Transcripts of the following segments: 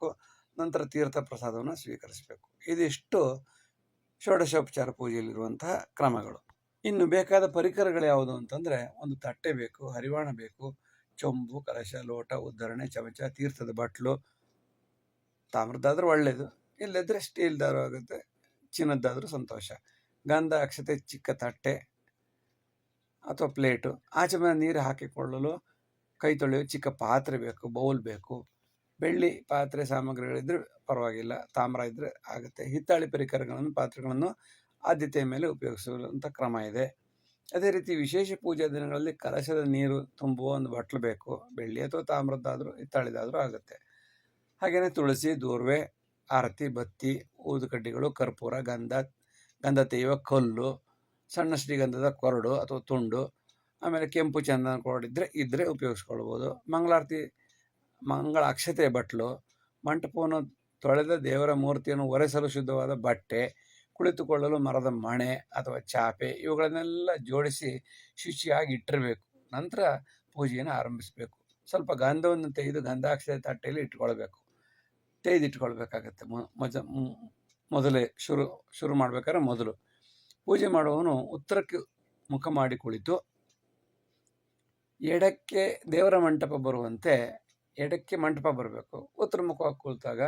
ಮಾಡಬೇಕು ನಂತರ ತೀರ್ಥ ಪ್ರಸಾದವನ್ನು ಸ್ವೀಕರಿಸಬೇಕು. ಇದಿಷ್ಟು ಷೋಡಶೋಪಚಾರ ಪೂಜೆಯಲ್ಲಿರುವಂತಹ ಕ್ರಮಗಳು. ಇನ್ನು ಬೇಕಾದ ಪರಿಕರಗಳು ಯಾವುದು ಅಂತಂದರೆ, ಒಂದು ತಟ್ಟೆ ಬೇಕು, ಹರಿವಾಣ ಬೇಕು, ಚೊಂಬು, ಕಲಶ, ಲೋಟ, ಉದ್ಧರಣೆ, ಚಮಚ, ತೀರ್ಥದ ಬಟ್ಲು, ತಾಮ್ರದ್ದಾದರೂ ಒಳ್ಳೆಯದು ಇಲ್ಲದ್ರೆ ಸ್ಟೀಲ್ದಾದ್ರೂ ಆಗುತ್ತೆ, ಚಿನ್ನದ್ದಾದರೂ ಸಂತೋಷ. ಗಂಧ, ಅಕ್ಷತೆ, ಚಿಕ್ಕ ತಟ್ಟೆ ಅಥವಾ ಪ್ಲೇಟು. ಆಚೆ ಮೇಲೆ ನೀರು ಹಾಕಿಕೊಳ್ಳಲು ಕೈ ತೊಳೆಯೋ ಚಿಕ್ಕ ಪಾತ್ರೆ ಬೇಕು, ಬೌಲ್ ಬೇಕು. ಬೆಳ್ಳಿ ಪಾತ್ರೆ ಸಾಮಗ್ರಿಗಳಿದ್ರೆ ಪರವಾಗಿಲ್ಲ, ತಾಮ್ರ ಇದ್ದರೆ ಆಗುತ್ತೆ. ಹಿತ್ತಾಳಿ ಪರಿಕರಗಳನ್ನು, ಪಾತ್ರೆಗಳನ್ನು ಆದ್ಯತೆಯ ಮೇಲೆ ಉಪಯೋಗಿಸುವಂಥ ಕ್ರಮ ಇದೆ. ಅದೇ ರೀತಿ ವಿಶೇಷ ಪೂಜಾ ದಿನಗಳಲ್ಲಿ ಕಲಶದ ನೀರು ತುಂಬುವ ಒಂದು ಬಟ್ಲು ಬೇಕು. ಬೆಳ್ಳಿ ಅಥವಾ ತಾಮ್ರದ್ದಾದರೂ, ಹಿತ್ತಾಳಿದಾದರೂ ಆಗುತ್ತೆ. ಹಾಗೆಯೇ ತುಳಸಿ, ದೂರ್ವೆ, ಆರತಿ, ಬತ್ತಿ ಊದುಕಡ್ಡಿಗಳು ಕರ್ಪೂರ, ಗಂಧ ಗಂಧ ತೆಗೆಯುವ ಕಲ್ಲು, ಸಣ್ಣ ಶ್ರೀಗಂಧದ ಕೊರಡು ಅಥವಾ ತುಂಡು, ಆಮೇಲೆ ಕೆಂಪು ಚಂದನ ಕೊರಡಿದ್ರೆ ಇದ್ದರೆ ಉಪಯೋಗಿಸ್ಕೊಳ್ಬೋದು. ಮಂಗಳಾರತಿ ಮಂಗಳ ಅಕ್ಷತೆ ಬಟ್ಲು, ಮಂಟಪವನ್ನು ತೊಳೆದ ದೇವರ ಮೂರ್ತಿಯನ್ನು ಒರೆಸಲು ಶುದ್ಧವಾದ ಬಟ್ಟೆ, ಕುಳಿತುಕೊಳ್ಳಲು ಮರದ ಮಣೆ ಅಥವಾ ಚಾಪೆ ಇವುಗಳನ್ನೆಲ್ಲ ಜೋಡಿಸಿ ಶುಚಿಯಾಗಿ ಇಟ್ಟಿರಬೇಕು. ನಂತರ ಪೂಜೆಯನ್ನು ಆರಂಭಿಸಬೇಕು. ಸ್ವಲ್ಪ ಗಂಧವನ್ನು ತೆಗೆದು ಗಂಧಾಕ್ಷತೆ ತಟ್ಟೆಯಲ್ಲಿ ಇಟ್ಕೊಳ್ಬೇಕು ತೆಗೆದು ಇಟ್ಕೊಳ್ಬೇಕಾಗತ್ತೆ ಮೊಜ ಮೊದಲೇ ಶುರು ಶುರು ಮಾಡಬೇಕಾದ್ರೆ ಮೊದಲು. ಪೂಜೆ ಮಾಡುವವನು ಉತ್ತರಕ್ಕೆ ಮುಖ ಮಾಡಿ ಕುಳಿತು ಎಡಕ್ಕೆ ದೇವರ ಮಂಟಪ ಬರುವಂತೆ ಎಡಕ್ಕೆ ಮಂಟಪ ಬರಬೇಕು, ಉತ್ತರ ಮುಖವಾಗಿ ಕುಳಿತಾಗ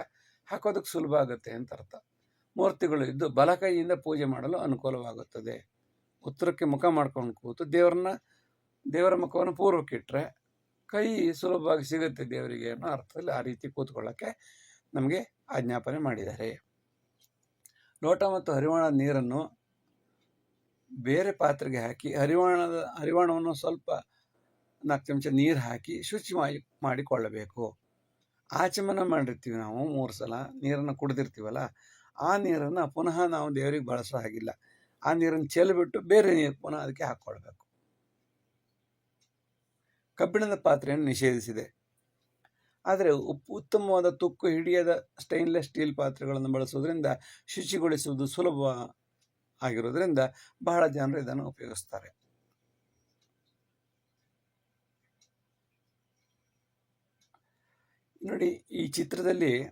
ಹಾಕೋದಕ್ಕೆ ಸುಲಭ ಆಗುತ್ತೆ ಅಂತ ಅರ್ಥ. ಮೂರ್ತಿಗಳು ಇದ್ದು ಬಲಕೈಯಿಂದ ಪೂಜೆ ಮಾಡಲು ಅನುಕೂಲವಾಗುತ್ತದೆ. ಉತ್ತರಕ್ಕೆ ಮುಖ ಮಾಡ್ಕೊಂಡು ಕೂತು ದೇವರನ್ನ, ದೇವರ ಮುಖವನ್ನು ಪೂರ್ವಕ್ಕೆ ಇಟ್ಟರೆ ಕೈ ಸುಲಭವಾಗಿ ಸಿಗುತ್ತೆ ದೇವರಿಗೆ ಅನ್ನೋ ಅರ್ಥದಲ್ಲಿ ಆ ರೀತಿ ಕೂತ್ಕೊಳ್ಳೋಕ್ಕೆ ನಮಗೆ ಆಜ್ಞಾಪನೆ ಮಾಡಿದ್ದಾರೆ. ಲೋಟ ಮತ್ತು ಹರಿವಾಣ ನೀರನ್ನು ಬೇರೆ ಪಾತ್ರೆಗೆ ಹಾಕಿ ಹರಿವಾಣದ, ಹರಿವಾಣವನ್ನು ಸ್ವಲ್ಪ ನಾಲ್ಕು ಚಮಚ ನೀರು ಹಾಕಿ ಶುಚಿ ಮಾಡಿ, ಮಾಡಿಕೊಳ್ಳಬೇಕು. ಆಚಮನ ಮಾಡಿರ್ತೀವಿ ನಾವು ಮೂರು ಸಲ, ನೀರನ್ನು ಕುಡಿದಿರ್ತೀವಲ್ಲ, ಆ ನೀರನ್ನು ಪುನಃ ನಾವು ದೇವರಿಗೆ ಬಳಸೋ ಹಾಗಿಲ್ಲ. ಆ ನೀರನ್ನು ಚೆಲ್ಬಿಟ್ಟು ಬೇರೆ ನೀರು ಪುನಃ ಅದಕ್ಕೆ ಹಾಕ್ಕೊಳ್ಬೇಕು ಕಬ್ಬಿಣದ ಪಾತ್ರೆಯನ್ನು ನಿಷೇಧಿಸಿದೆ. ಆದರೆ ಉತ್ತಮವಾದ ತುಕ್ಕು, ಹಿಡಿಯದ ಸ್ಟೈನ್ಲೆಸ್ ಸ್ಟೀಲ್ ಪಾತ್ರೆಗಳನ್ನು ಬಳಸೋದ್ರಿಂದ ಶುಚಿಗೊಳಿಸುವುದು ಸುಲಭ ಆಗಿರೋದ್ರಿಂದ ಬಹಳ ಜನರು ಇದನ್ನು ಉಪಯೋಗಿಸ್ತಾರೆ. ನೋಡಿ, ಈ ಚಿತ್ರದಲ್ಲಿ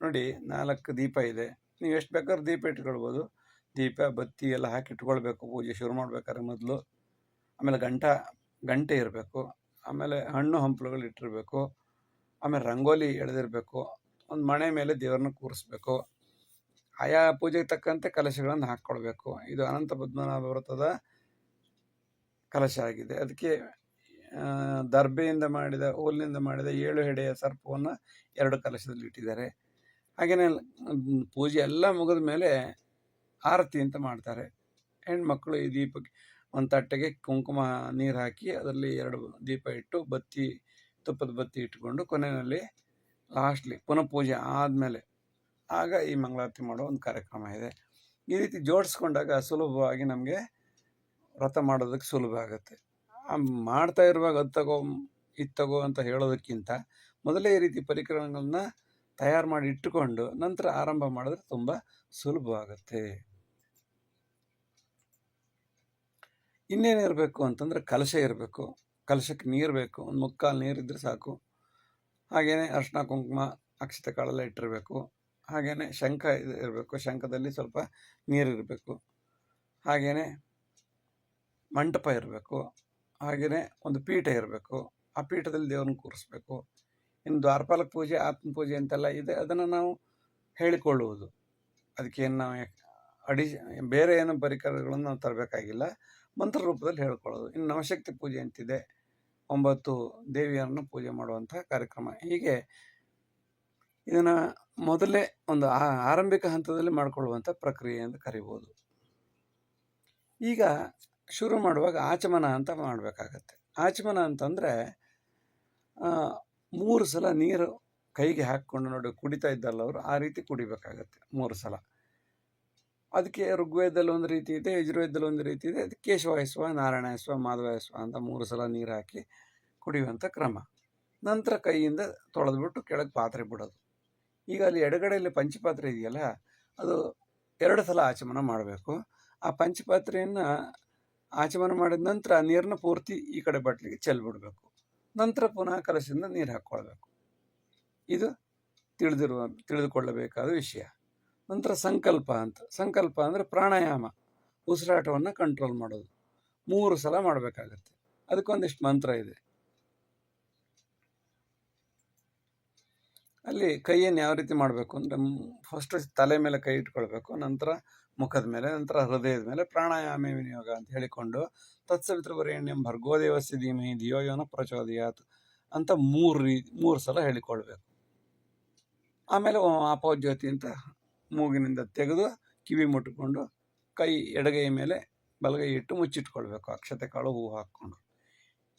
ನೋಡಿ ನಾಲ್ಕು ದೀಪ ಇದೆ. ನೀವು ಎಷ್ಟು ಬೇಕಾದ್ರೂ ದೀಪ ಇಟ್ಕೊಳ್ಬೋದು. ದೀಪ, ಬತ್ತಿ ಎಲ್ಲ ಹಾಕಿ ಇಟ್ಕೊಳ್ಬೇಕು. ಪೂಜೆ ಶುರು ಮಾಡ್ಬೇಕಾದ್ರೆ ಮೊದಲು. ಆಮೇಲೆ ಗಂಟ, ಗಂಟೆ ಇರಬೇಕು. ಆಮೇಲೆ ಹಣ್ಣು ಹಂಪಲುಗಳು ಇಟ್ಟಿರಬೇಕು. ಆಮೇಲೆ ರಂಗೋಲಿ ಎಳೆದಿರಬೇಕು. ಒಂದು ಮಣೆ ಮೇಲೆ ದೇವ್ರನ್ನ ಕೂರಿಸ್ಬೇಕು. ಆಯಾ ಪೂಜೆಗೆ ತಕ್ಕಂತೆ ಕಲಶಗಳನ್ನು ಹಾಕ್ಕೊಳ್ಬೇಕು. ಇದು ಅನಂತ ಪದ್ಮನಾಭ ವ್ರತದ ಕಲಶ ಆಗಿದೆ. ಅದಕ್ಕೆ ದರ್ಬೆಯಿಂದ ಮಾಡಿದ, ಹೋಲಿನಿಂದ ಮಾಡಿದ ಏಳು ಹೆಡೆಯ ಸರ್ಪವನ್ನು ಎರಡು ಕಲಶದಲ್ಲಿ ಇಟ್ಟಿದ್ದಾರೆ. ಹಾಗೆಯೇ ಪೂಜೆ ಎಲ್ಲ ಮುಗಿದ ಮೇಲೆ ಆರತಿ ಅಂತ ಮಾಡ್ತಾರೆ. ಹೆಣ್ಮಕ್ಳು ಈ ದೀಪಕ್ಕೆ ಒಂದು ತಟ್ಟೆಗೆ ಕುಂಕುಮ ನೀರು ಹಾಕಿ ಅದರಲ್ಲಿ ಎರಡು ದೀಪ ಇಟ್ಟು ಬತ್ತಿ, ತುಪ್ಪದ ಬತ್ತಿ ಇಟ್ಕೊಂಡು ಕೊನೆಯಲ್ಲಿ ಲಾಸ್ಟ್ಲಿ ಪುನಃ ಪೂಜೆ ಆದಮೇಲೆ ಆಗ ಈ ಮಂಗಳಾರತಿ ಮಾಡೋ ಒಂದು ಕಾರ್ಯಕ್ರಮ ಇದೆ. ಈ ರೀತಿ ಜೋಡಿಸ್ಕೊಂಡಾಗ ಸುಲಭವಾಗಿ ನಮಗೆ ವ್ರತ ಮಾಡೋದಕ್ಕೆ ಸುಲಭ ಆಗುತ್ತೆ. ಮಾಡ್ತಾ ಇರುವಾಗ ಅದು ತಗೋ, ಇದು ತಗೋ ಅಂತ ಹೇಳೋದಕ್ಕಿಂತ ಮೊದಲೇ ಈ ರೀತಿ ಪರಿಕರಗಳನ್ನ ತಯಾರು ಮಾಡಿ ಇಟ್ಟುಕೊಂಡು ನಂತರ ಆರಂಭ ಮಾಡಿದ್ರೆ ತುಂಬ ಸುಲಭವಾಗುತ್ತೆ ಇನ್ನೇನಿರಬೇಕು ಅಂತಂದರೆ ಕಲಶ ಇರಬೇಕು. ಕಲಶಕ್ಕೆ ನೀರು ಬೇಕು. ಒಂದು ಮುಕ್ಕಾಲು ನೀರಿದ್ದರೆ ಸಾಕು. ಹಾಗೆಯೇ ಅರ್ಶಿನ ಕುಂಕುಮ, ಅಕ್ಷತೆ ಕಾಳೆಲ್ಲ ಇಟ್ಟಿರಬೇಕು. ಹಾಗೆಯೇ ಶಂಖ ಇರಬೇಕು. ಶಂಖದಲ್ಲಿ ಸ್ವಲ್ಪ ನೀರಿರಬೇಕು ಹಾಗೆಯೇ ಮಂಟಪ ಇರಬೇಕು. ಹಾಗೆಯೇ ಒಂದು ಪೀಠ ಇರಬೇಕು. ಆ ಪೀಠದಲ್ಲಿ ದೇವ್ರನ್ನ ಕೂರಿಸ್ಬೇಕು. ಇನ್ನು ದ್ವಾರಪಾಲಕ ಪೂಜೆ, ಆತ್ಮ ಪೂಜೆ ಅಂತೆಲ್ಲ ಇದೆ. ಅದನ್ನು ನಾವು ಹೇಳಿಕೊಳ್ಳುವುದು. ಅದಕ್ಕೇನು ನಾವು ಅಡಿ ಬೇರೆ ಏನು ಪರಿಕರಗಳನ್ನು ನಾವು ತರಬೇಕಾಗಿಲ್ಲ. ಮಂತ್ರ ರೂಪದಲ್ಲಿ ಹೇಳ್ಕೊಳ್ಳೋದು. ಇನ್ನು ನವಶಕ್ತಿ ಪೂಜೆ ಅಂತಿದೆ. ಒಂಬತ್ತು ದೇವಿಯರನ್ನು ಪೂಜೆ ಮಾಡುವಂಥ ಕಾರ್ಯಕ್ರಮ. ಹೀಗೆ ಇದನ್ನು ಮೊದಲೇ ಒಂದು ಆರಂಭಿಕ ಹಂತದಲ್ಲಿ ಮಾಡಿಕೊಳ್ಳುವಂಥ ಪ್ರಕ್ರಿಯೆ ಅಂತ ಕರಿಬೋದು. ಈಗ ಶುರು ಮಾಡುವಾಗ ಆಚಮನ ಅಂತ ಮಾಡಬೇಕಾಗತ್ತೆ. ಆಚಮನ ಅಂತಂದರೆ ಮೂರು ಸಲ ನೀರು ಕೈಗೆ ಹಾಕ್ಕೊಂಡು ನೋಡಿ ಕುಡಿತಾ ಇದ್ದಲ್ಲ ಅವರು, ಆ ರೀತಿ ಕುಡಿಬೇಕಾಗತ್ತೆ ಮೂರು ಸಲ. ಅದಕ್ಕೆ ಋಗ್ವೇದದಲ್ಲಿ ಒಂದು ರೀತಿ ಇದೆ, ಯಜುರ್ವೇದದಲ್ಲಿ ಒಂದು ರೀತಿ ಇದೆ, ಅದು ಕೇಶವಾಯಸ್ವ, ನಾರಾಯಣಾಯಸ್ವ, ಮಾಧವಾಯಸ್ವ ಅಂತ ಮೂರು ಸಲ ನೀರು ಹಾಕಿ ಕುಡಿಯುವಂಥ ಕ್ರಮ. ನಂತರ ಕೈಯಿಂದ ತೊಳೆದ್ಬಿಟ್ಟು ಕೆಳಗೆ ಪಾತ್ರೆ ಬಿಡೋದು. ಈಗ ಅಲ್ಲಿ ಎಡಗಡೆಯಲ್ಲಿ ಪಂಚಪಾತ್ರೆ ಇದೆಯಲ್ಲ, ಅದು ಎರಡು ಸಲ ಆಚಮನ ಮಾಡಬೇಕು. ಆ ಪಂಚಪಾತ್ರೆಯನ್ನು ಆಚಮನ ಮಾಡಿದ ನಂತರ ನೀರನ್ನ ಪೂರ್ತಿ ಈ ಕಡೆ ಬಟ್ಲಿಗೆ ಚೆಲ್ಬಿಡ್ಬೇಕು. ನಂತರ ಪುನಃ ಕಲಸಿಂದ ನೀರು ಹಾಕ್ಕೊಳ್ಬೇಕು ಇದು ತಿಳಿದಿರುವ, ತಿಳಿದುಕೊಳ್ಳಬೇಕಾದ ವಿಷಯ. ನಂತರ ಸಂಕಲ್ಪ ಅಂತ. ಸಂಕಲ್ಪ ಅಂದರೆ ಪ್ರಾಣಾಯಾಮ. ಉಸಿರಾಟವನ್ನು ಕಂಟ್ರೋಲ್ ಮಾಡೋದು. ಮೂರು ಸಲ ಮಾಡಬೇಕಾಗತ್ತೆ. ಅದಕ್ಕೊಂದಿಷ್ಟು ಮಂತ್ರ ಇದೆ. ಅಲ್ಲಿ ಕೈಯನ್ನು ಯಾವ ರೀತಿ ಮಾಡಬೇಕು? ಅಂದರೆ ಫಸ್ಟ್ ತಲೆ ಮೇಲೆ ಕೈ ಇಟ್ಕೊಳ್ಬೇಕು, ನಂತರ ಮುಖದ ಮೇಲೆ, ನಂತರ ಹೃದಯದ ಮೇಲೆ ಪ್ರಾಣಾಯಾಮ ವಿನಿಯೋಗ ಅಂತ ಹೇಳಿಕೊಂಡು ತತ್ಸವಿತೃವರೇಣ್ಯಂ ಭರ್ಗೋದೇವಸ್ಯ ಧೀಮಹಿ ಧಿಯೋ ಯೋನ ಪ್ರಚೋದಯಾತ್ ಅಂತ ಮೂರು ರೀ, ಮೂರು ಸಲ ಹೇಳಿಕೊಳ್ಬೇಕು. ಆಮೇಲೆ ಅಪೋಜ್ಯೋತಿ ಅಂತ ಮೂಗಿನಿಂದ ತೆಗೆದು ಕಿವಿ ಮುಟ್ಕೊಂಡು ಕೈ ಎಡಗೈ ಮೇಲೆ ಬಲಗೈ ಇಟ್ಟು ಮುಚ್ಚಿಟ್ಕೊಳ್ಬೇಕು, ಅಕ್ಷತೆ ಕಾಳು ಹೂವು ಹಾಕ್ಕೊಂಡು.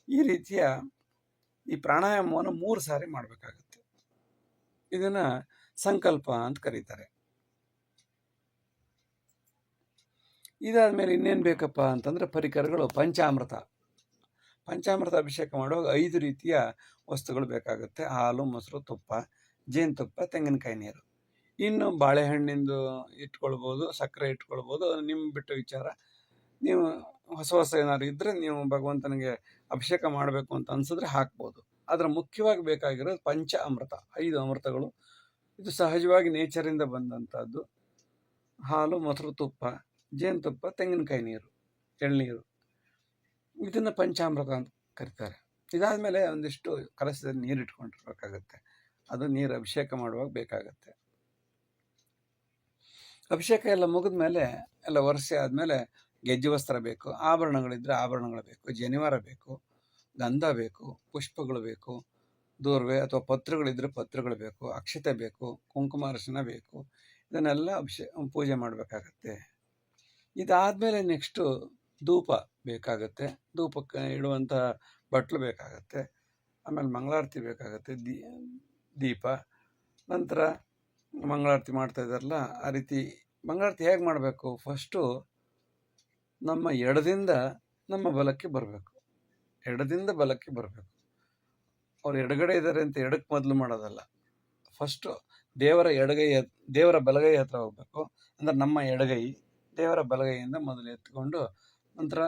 ಈ ರೀತಿಯ ಈ ಪ್ರಾಣಾಯಾಮವನ್ನು ಮೂರು ಸಾರಿ ಮಾಡಬೇಕಾಗುತ್ತೆ. ಇದನ್ನ ಸಂಕಲ್ಪ ಅಂತ ಕರೀತಾರೆ. ಇದಾದ್ಮೇಲೆ ಇನ್ನೇನು ಬೇಕಪ್ಪ ಅಂತಂದ್ರೆ ಪರಿಕರಗಳು ಪಂಚಾಮೃತ. ಪಂಚಾಮೃತ ಅಭಿಷೇಕ ಮಾಡುವಾಗ ಐದು ರೀತಿಯ ವಸ್ತುಗಳು ಬೇಕಾಗುತ್ತೆ. ಹಾಲು, ಮೊಸರು, ತುಪ್ಪ ಜೇನುತುಪ್ಪ ತೆಂಗಿನಕಾಯಿ ನೀರು. ಇನ್ನು ಬಾಳೆಹಣ್ಣಿಂದು ಇಟ್ಕೊಳ್ಬೋದು, ಸಕ್ಕರೆ ಇಟ್ಕೊಳ್ಬೋದು. ನಿಮ್ಮ ಬಿಟ್ಟ ವಿಚಾರ. ನೀವು ಹೊಸ ಹೊಸ ಏನಾದ್ರು ಇದ್ದರೆ ನೀವು ಭಗವಂತನಿಗೆ ಅಭಿಷೇಕ ಮಾಡಬೇಕು ಅಂತ ಅನ್ಸಿದ್ರೆ ಹಾಕ್ಬೋದು. ಆದರೆ ಮುಖ್ಯವಾಗಿ ಬೇಕಾಗಿರೋದು ಪಂಚ ಅಮೃತ, ಐದು ಅಮೃತಗಳು. ಇದು ಸಹಜವಾಗಿ ನೇಚರಿಂದ ಬಂದಂಥದ್ದು ಹಾಲು, ಮೊಸರು, ತುಪ್ಪ, ಜೇನುತುಪ್ಪ, ತೆಂಗಿನಕಾಯಿ ನೀರು, ಎಳ್ನೀರು. ಇದನ್ನು ಪಂಚಾಮೃತ ಅಂತ ಕರೀತಾರೆ. ಇದಾದಮೇಲೆ ಒಂದಿಷ್ಟು ಕಲಸದ ನೀರು ಇಟ್ಕೊಂಡಿರ್ಬೇಕಾಗತ್ತೆ. ಅದು ನೀರು ಅಭಿಷೇಕ ಮಾಡುವಾಗ ಬೇಕಾಗತ್ತೆ. ಅಭಿಷೇಕ ಎಲ್ಲ ಮುಗಿದ ಮೇಲೆ ಎಲ್ಲ ವರ್ಷ ಆದಮೇಲೆ ಗೆಜ್ಜೆ ವಸ್ತ್ರ ಬೇಕು ಆಭರಣಗಳಿದ್ದರೆ ಆಭರಣಗಳು ಬೇಕು, ಜನಿವಾರ ಬೇಕು. ಗಂಧ ಬೇಕು, ಪುಷ್ಪಗಳು ಬೇಕು, ದೂರ್ವೆ ಅಥವಾ ಪತ್ರಗಳಿದ್ದರೆ ಪತ್ರಗಳು ಬೇಕು, ಅಕ್ಷತೆ ಬೇಕು, ಕುಂಕುಮ ಅರಿಶಿನ ಬೇಕು, ಇದನ್ನೆಲ್ಲ ಅಭಿಷೇ, ಪೂಜೆ ಮಾಡಬೇಕಾಗತ್ತೆ. ಇದಾದಮೇಲೆ ನೆಕ್ಸ್ಟು ಧೂಪ ಬೇಕಾಗತ್ತೆ. ಧೂಪಕ್ಕೆ ಇಡುವಂಥ ಬಟ್ಲು ಬೇಕಾಗತ್ತೆ. ಆಮೇಲೆ ಮಂಗಳಾರತಿ ಬೇಕಾಗತ್ತೆ ದೀಪ. ನಂತರ ಮಂಗಳಾರತಿ ಮಾಡ್ತಾ ಇದ್ದಾರಲ್ಲ, ಆ ರೀತಿ ಮಂಗಳಾರತಿ ಹೇಗೆ ಮಾಡಬೇಕು? ಫಸ್ಟು ನಮ್ಮ ಎಡದಿಂದ ನಮ್ಮ ಬಲಕ್ಕೆ ಬರಬೇಕು. ಎಡದಿಂದ ಬಲಕ್ಕೆ ಬರಬೇಕು. ಅವ್ರು ಎಡಗಡೆ ಇದ್ದಾರೆ ಅಂತ ಎಡಕ್ಕೆ ಮೊದಲು ಮಾಡೋದಲ್ಲ. ಫಸ್ಟು ದೇವರ ಎಡಗೈ ದೇವರ ಬಲಗೈ ಹತ್ರ ಹೋಗ್ಬೇಕು. ಅಂದ್ರೆ ನಮ್ಮ ಎಡಗೈ, ದೇವರ ಬಲಗೈಯಿಂದ ಮೊದಲು ಎತ್ಕೊಂಡು ನಂತರ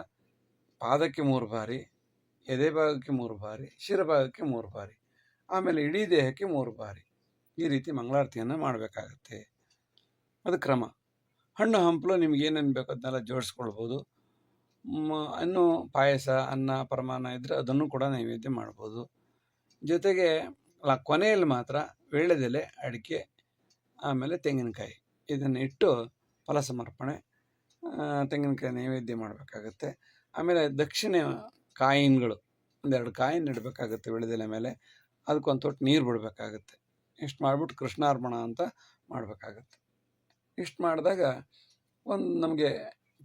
ಪಾದಕ್ಕೆ ಮೂರು ಬಾರಿ, ಎದೆ ಭಾಗಕ್ಕೆ ಮೂರು ಬಾರಿ ಶಿರಭಾಗಕ್ಕೆ ಮೂರು ಬಾರಿ, ಆಮೇಲೆ ಇಡೀ ದೇಹಕ್ಕೆ ಮೂರು ಬಾರಿ ಈ ರೀತಿ ಮಂಗಳಾರತಿಯನ್ನು ಮಾಡಬೇಕಾಗತ್ತೆ. ಅದು ಕ್ರಮ. ಹಣ್ಣು ಹಂಪಲು ನಿಮ್ಗೆ ಏನೇನು ಬೇಕೋ ಅದನ್ನೆಲ್ಲ ಜೋಡಿಸ್ಕೊಳ್ಬೋದು. ಇನ್ನು ಪಾಯಸ, ಅನ್ನ ಪರಮಾನ ಇದ್ದರೆ ಅದನ್ನು ಕೂಡ ನೈವೇದ್ಯ ಮಾಡ್ಬೋದು. ಜೊತೆಗೆ ಕೊನೆಯಲ್ಲಿ ಮಾತ್ರ ವೀಳ್ಯದೆಲೆ ಅಡಿಕೆ, ಆಮೇಲೆ ತೆಂಗಿನಕಾಯಿ. ಇದನ್ನು ಇಟ್ಟು ಫಲ ಸಮರ್ಪಣೆ ತೆಂಗಿನಕಾಯಿ ನೈವೇದ್ಯ ಮಾಡಬೇಕಾಗತ್ತೆ. ಆಮೇಲೆ ದಕ್ಷಿಣ ಕಾಯಿನ್ಗಳು, ಒಂದೆರಡು ಕಾಯಿನ್ ಇಡಬೇಕಾಗತ್ತೆ ವೀಳ್ಯದೆಲೆ ಮೇಲೆ. ಅದಕ್ಕೊಂದು ತೊಟ್ಟು ನೀರು ಬಿಡಬೇಕಾಗತ್ತೆ. ಇಷ್ಟು ಮಾಡಿಬಿಟ್ಟು ಕೃಷ್ಣಾರ್ಪಣ ಅಂತ ಮಾಡಬೇಕಾಗತ್ತೆ. ಇಷ್ಟು ಮಾಡಿದಾಗ ಒಂದು ನಮಗೆ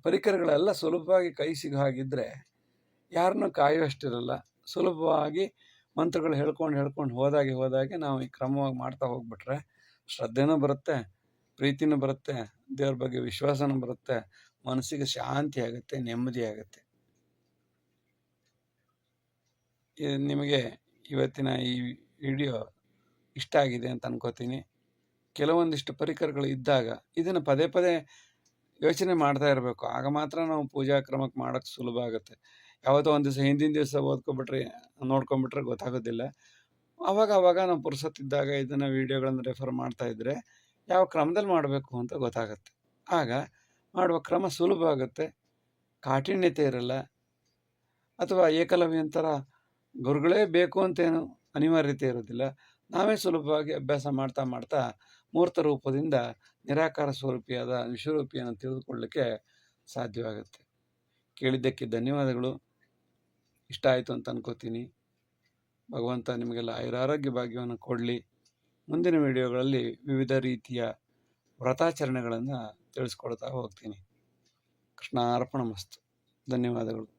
ಪರಿಕರಗಳೆಲ್ಲ ಸುಲಭವಾಗಿ ಕೈ ಸಿಗೋ ಹಾಗಿದ್ದರೆ ಯಾರನ್ನೂ ಕಾಯುವಷ್ಟಿರಲ್ಲ. ಸುಲಭವಾಗಿ ಮಂತ್ರಗಳು ಹೇಳ್ಕೊಂಡು ಹೇಳ್ಕೊಂಡು ಹೋದಾಗೆ ಹೋದಾಗೆ ನಾವು ಈ ಕ್ರಮವಾಗಿ ಮಾಡ್ತಾ ಹೋಗ್ಬಿಟ್ರೆ ಶ್ರದ್ಧೆನೂ ಬರುತ್ತೆ, ಪ್ರೀತಿನೂ ಬರುತ್ತೆ, ದೇವ್ರ ಬಗ್ಗೆ ವಿಶ್ವಾಸನೂ ಬರುತ್ತೆ, ಮನಸ್ಸಿಗೆ ಶಾಂತಿ ಆಗುತ್ತೆ, ನೆಮ್ಮದಿ ಆಗುತ್ತೆ. ನಿಮಗೆ ಇವತ್ತಿನ ಈ ವಿಡಿಯೋ ಇಷ್ಟ ಆಗಿದೆ ಅಂತ ಅನ್ಕೋತೀನಿ. ಕೆಲವೊಂದಿಷ್ಟು ಪರಿಕರಗಳು ಇದ್ದಾಗ ಇದನ್ನು ಪದೇ ಪದೇ ಯೋಚನೆ ಮಾಡ್ತಾ ಇರಬೇಕು. ಆಗ ಮಾತ್ರ ನಾವು ಪೂಜಾ ಕ್ರಮಕ್ಕೆ ಮಾಡೋಕ್ಕೆ ಸುಲಭ ಆಗುತ್ತೆ. ಯಾವತ್ತೋ ಒಂದು ದಿವಸ, ಹಿಂದಿನ ದಿವಸ ಓದ್ಕೊಂಬಿಟ್ರೆ, ನೋಡ್ಕೊಂಬಿಟ್ರೆ ಗೊತ್ತಾಗೋದಿಲ್ಲ. ಆವಾಗ ಆವಾಗ ನಾವು ಪುರುಸತ್ತಿದ್ದಾಗ ಇದನ್ನು ವೀಡಿಯೋಗಳನ್ನು ರೆಫರ್ ಮಾಡ್ತಾ ಇದ್ದರೆ ಯಾವ ಕ್ರಮದಲ್ಲಿ ಮಾಡಬೇಕು ಅಂತ ಗೊತ್ತಾಗುತ್ತೆ. ಆಗ ಮಾಡುವ ಕ್ರಮ ಸುಲಭ ಆಗುತ್ತೆ. ಕಾಠಿಣ್ಯತೆ ಇರಲ್ಲ. ಅಥವಾ ಏಕಲವ್ಯಂತರ ಗುರುಗಳೇ ಬೇಕು ಅಂತೇನು ಅನಿವಾರ್ಯತೆ ಇರೋದಿಲ್ಲ. ನಾವೇ ಸುಲಭವಾಗಿ ಅಭ್ಯಾಸ ಮಾಡ್ತಾ ಮಾಡ್ತಾ ಮೂರ್ತ ರೂಪದಿಂದ ನಿರಾಕಾರ ಸ್ವರೂಪಿಯಾದ ವಿಶ್ವರೂಪಿಯನ್ನು ತಿಳಿದುಕೊಳ್ಳಲಿಕ್ಕೆ ಸಾಧ್ಯವಾಗುತ್ತೆ. ಕೇಳಿದ್ದಕ್ಕೆ ಧನ್ಯವಾದಗಳು. ಇಷ್ಟ ಆಯಿತು ಅಂತ ಅನ್ಕೋತೀನಿ. ಭಗವಂತ ನಿಮಗೆಲ್ಲ ಆಯುರಾರೋಗ್ಯ ಭಾಗ್ಯವನ್ನು ಕೊಡಲಿ. ಮುಂದಿನ ವಿಡಿಯೋಗಳಲ್ಲಿ ವಿವಿಧ ರೀತಿಯ ವ್ರತಾಚರಣೆಗಳನ್ನು ತಿಳಿಸ್ಕೊಡ್ತಾ ಹೋಗ್ತೀನಿ. ಕೃಷ್ಣಾರ್ಪಣ ಮಸ್ತು. ಧನ್ಯವಾದಗಳು.